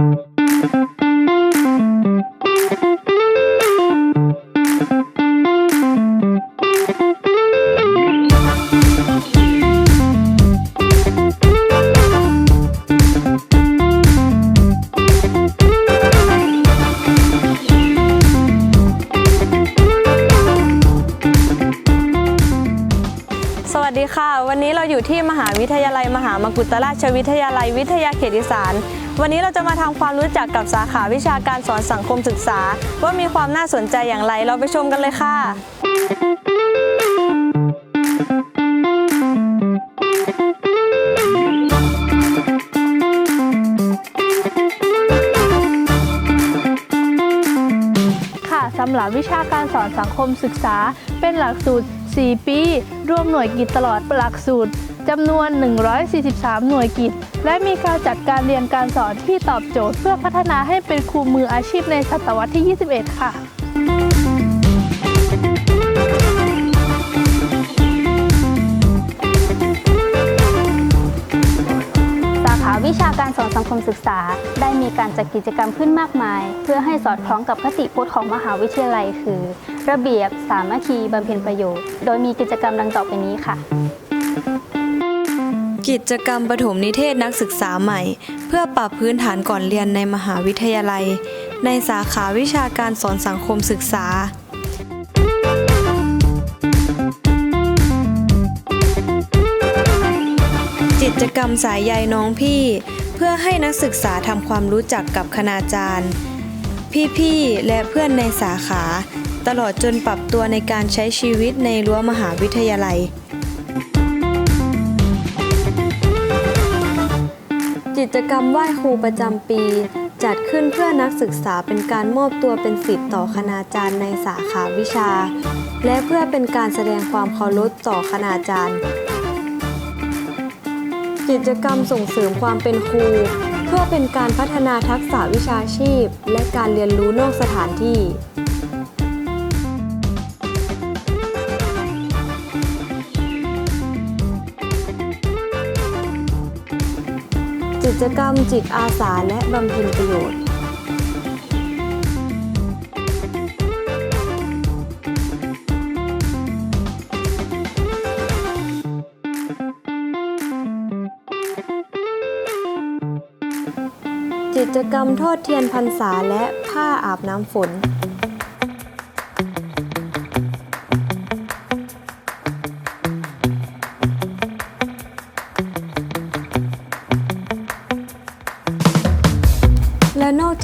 สวั ค่ะ วันนี้เราอยู่ที่มหาวิทยาลัย มหามกุฏราชวิทยาลัย วิทยาเขตอีสาน วันนี้เราจะมาทำความรู้จักกับสาขาวิชาการสอนสังคมศึกษา ว่ามีความน่าสนใจอย่างไร เราไปชมกันเลยค่ะค่ะสำหรับวิชาการสอนสังคมศึกษาเป็นหลักสูตร 4 ปีรวมหน่วยกิจตลอดหลักสูตรจำนวน 143 หน่วยกิจ และมีการจัดการเรียนการสอนที่ตอบโจทย์เพื่อพัฒนาให้เป็นครูมืออาชีพในศตวรรษที่ 21 ค่ะสาขาวิชาการสอนสังคมศึกษา ได้มีการจัดกิจกรรมขึ้นมากมาย เพื่อให้สอดคล้องกับคติพจน์ของมหาวิทยาลัยคือ ระเบียบ สามัคคีบำเพ็ญประโยชน์ โดยมีกิจกรรมดังต่อไปนี้ค่ะ กิจกรรมปฐมนิเทศนักศึกษาใหม่ เพื่อปรับพื้นฐานก่อนเรียนในมหาวิทยาลัย ในสาขาวิชาการสอนสังคมศึกษากิจกรรมสายใยน้องพี่ เพื่อให้นักศึกษาทำความรู้จักกับคณาจารย์ พี่ๆ และเพื่อนในสาขา ตลอดจนปรับตัวในการใช้ชีวิตในรั้วมหาวิทยาลัย กิจกรรมไหว้ครูประจำปี จัดขึ้นเพื่อนักศึกษาเป็นการมอบตัวเป็นสิทธิ์ต่อคณาจารย์ในสาขาวิชา และเพื่อเป็นการแสดงความเคารพต่อคณาจารย์ กิจกรรมส่งเสริมความเป็นครู เพื่อเป็นการพัฒนาทักษะวิชาชีพ และการเรียนรู้นอกสถานที่ จกรรมจิตอาสาและบำเพ็ญประโยชน์กิจกรรมทอดเทียนพรรษาและผ้าอาบน้ำฝน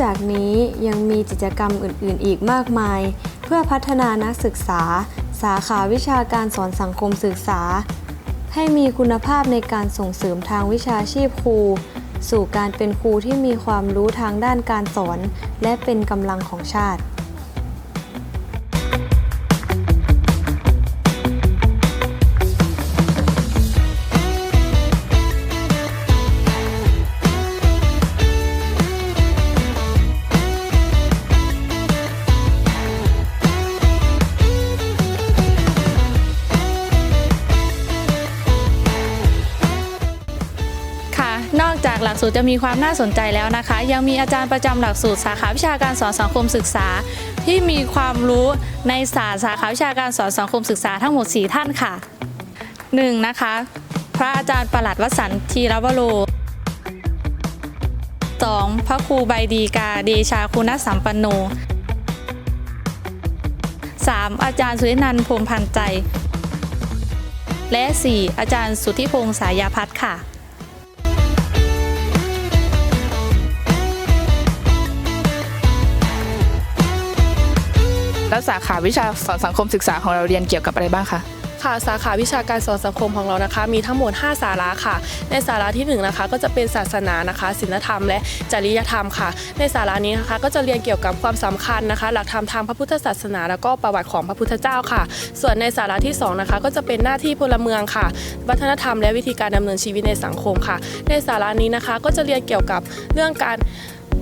จากนี้ยังมีกิจกรรมอื่น ๆ อีกมากมาย เพื่อพัฒนานักศึกษา สาขาวิชาการสอนสังคมศึกษา ให้มีคุณภาพในการส่งเสริมทางวิชาชีพครู สู่การเป็นครูที่มีความรู้ทางด้านการสอน และเป็นกำลังของชาติ อกจากหลักสูตรจะมีความน่าสนใจแล้วนะคะ ยังมีอาจารย์ประจำหลักสูตรสาขาวิชาการสอนสังคมศึกษา ที่มีความรู้ในศาสตร์สาขาวิชาการสอนสังคมศึกษาทั้งหมด 4 ท่านค่ะ 1. นะคะ พระอาจารย์ประหลัดวสันต์ทีรวโร 2. พระครูใบดีกาเดชาคุณสัมปันโน 3. อาจารย์สุรินันท์พรมพันธ์ใจ และ 4. อาจารย์สุทธิพงษ์สายาพัฒน์ค่ะ แล้วสาขาวิชาสอนสังคมศึกษาของเราเรียนเกี่ยวกับอะไรบ้างคะค่ะสาขาวิชาการสอนสังคมของเรานะคะ มีทั้งหมด 5 สาระค่ะ ในสาระที่1นะคะก็จะเป็นศาสนานะคะศีลธรรม และจริยธรรมค่ะ ในสาระนี้นะคะก็จะเรียนเกี่ยวกับความสำคัญนะคะ หลักธรรมทางพระพุทธศาสนา แล้วก็ประวัติของพระพุทธเจ้าค่ะ ส่วนในสาระที่2นะคะก็จะเป็นหน้าที่พลเมืองค่ะ วัฒนธรรมและวิธีการดำเนินชีวิตในสังคมค่ะ ในสาระนี้นะคะก็จะเรียนเกี่ยวกับเรื่องการ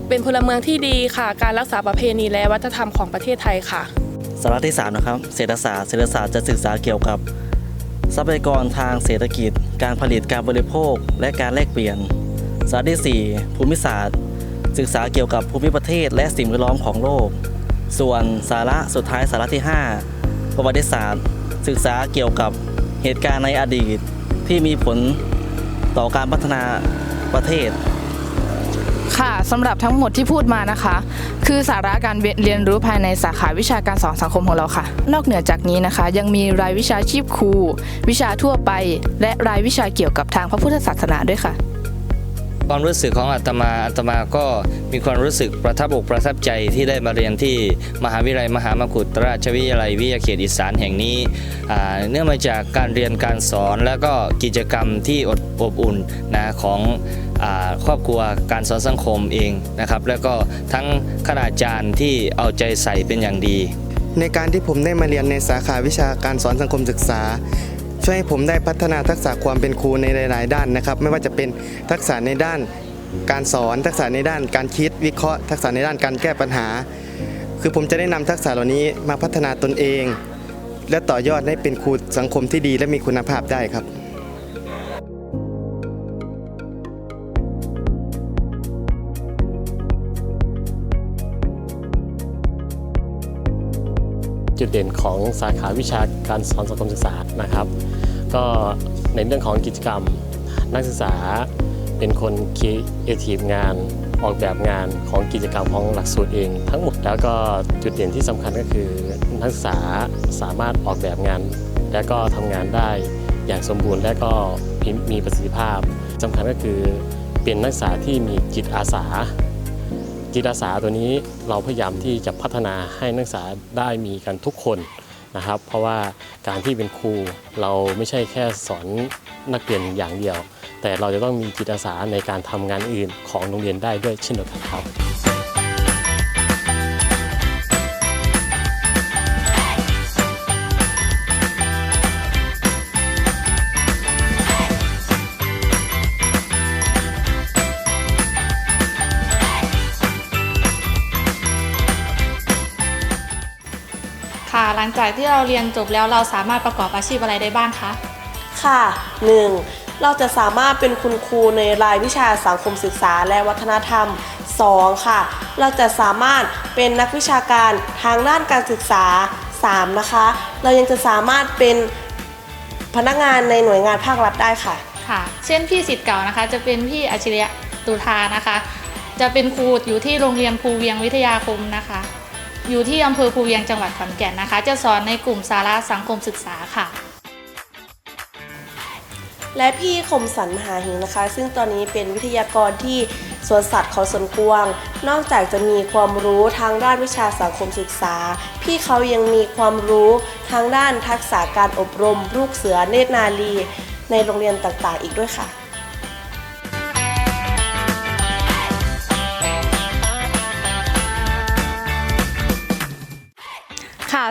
เป็นพลเมืองที่ดีค่ะ การรักษาประเพณีและวัฒนธรรมของประเทศไทยค่ะ สาระที่ 3 นะครับ เศรษฐศาสตร์ เศรษฐศาสตร์จะศึกษาเกี่ยวกับ ทรัพยากรทางเศรษฐกิจ การผลิต การบริโภค และการแลกเปลี่ยน สาระที่ 4 ภูมิศาสตร์ ศึกษาเกี่ยวกับภูมิประเทศ และสิ่งแวดล้อมของโลก ส่วนสาระสุดท้ายสาระที่ 5 ประวัติศาสตร์ ศึกษาเกี่ยวกับเหตุการณ์ในอดีตที่มีผลต่อการพัฒนาประเทศ ค่ะสำหรับทั้งหมดที่พูดมานะคะ คือสาระการเรียนรู้ภายในสาขาวิชาการสอนสังคมของเราค่ะ นอกเหนือจากนี้นะคะ ยังมีรายวิชาชีพครู วิชาทั่วไป และรายวิชาเกี่ยวกับทางพระพุทธศาสนาด้วยค่ะความรู้สึกของอาตมาอาตมาก็มีความรู้สึกประทับอกประทับใจที่ได้มาเรียนที่มหาวิทยาลัยมหามกุฏราชวิทยาลัยวิทยาเขตอีสานแห่งนี้เนื่องมาจากการเรียนการสอนและก็กิจกรรมที่อดอบอุ่นนะของ ครอบครัวการสอนสังคมเองนะครับ แล้วก็ทั้งคณาจารย์ที่เอาใจใส่เป็นอย่างดี ในการที่ผมได้มาเรียนในสาขาวิชาการสอนสังคมศึกษา ช่วยให้ผมได้พัฒนาทักษะความเป็นครูในหลาย ๆ ด้านนะครับ ไม่ว่าจะเป็นทักษะในด้านการสอนทักษะในด้านการคิดวิเคราะห์ ทักษะในด้านการแก้ปัญหา คือผมจะได้นำทักษะเหล่านี้มาพัฒนาตนเอง และต่อยอดให้เป็นครูสังคมที่ดีและมีคุณภาพได้ครับ จุดเด่นของสาขาวิชาการสอนสังคมศึกษานะครับ ก็ในเรื่องของกิจกรรมนักศึกษาเป็นคนคิดเอทีฟงานออกแบบงานของกิจกรรมของหลักสูตรเอง ทั้งหมดแล้วก็จุดเด่นที่สำคัญก็คือนักศึกษาสามารถออกแบบงาน และก็ทำงานได้อย่างสมบูรณ์และก็มีมีประสิทธิภาพสำคัญก็คือเป็นนักศึกษาที่มีจิตอาสา จิตอาสาตัวนี้เราพยายามที่จะพัฒนาให้นักศึกษาได้มีกันทุกคนนะครับ เพราะว่าการที่เป็นครูเราไม่ใช่แค่สอนนักเรียนอย่างเดียว แต่เราจะต้องมีจิตอาสาในการทำงานอื่นของโรงเรียนได้ด้วยเช่นเดียวกันครับ ค่ะ หลังจากที่เราเรียนจบแล้วเราสามารถประกอบอาชีพอะไรได้บ้างคะค่ะ 1. เราจะสามารถเป็นคุณครูในรายวิชาสังคมศึกษาและวัฒนธรรม 2. ค่ะ เราจะสามารถเป็นนักวิชาการทางด้านการศึกษา 3. นะคะ เรายังจะสามารถเป็นพนักงานในหน่วยงานภาครัฐได้ค่ะ ค่ะ เช่นพี่สิทธิ์เก่านะคะ จะเป็นพี่อัจฉริยะตุทานะคะ จะเป็นครูอยู่ที่โรงเรียนภูเวียงวิทยาคมนะคะ อยู่ที่อำเภอภูเวียงจังหวัดขอนแก่นนะคะ จะสอนในกลุ่มสาระสังคมศึกษาค่ะ และพี่คมสันหาหิงนะคะ ซึ่งตอนนี้เป็นวิทยากรที่สวนสัตว์เขาสวนกวาง นอกจากจะมีความรู้ทางด้านวิชาสังคมศึกษา พี่เขายังมีความรู้ทางด้านทักษะการอบรม ลูกเสือเนตรนาลี ในโรงเรียนต่างๆ อีกด้วยค่ะ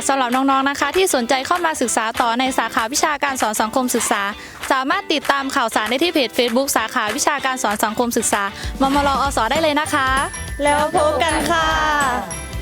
สำหรับน้องๆนะคะ ที่สนใจเข้ามาศึกษาต่อในสาขาวิชาการสอนสังคมศึกษา สามารถติดตามข่าวสารได้ที่เพจ Facebook สาขาวิชาการสอนสังคมศึกษามมรอสได้เลยนะคะ แล้วพบกันค่ะ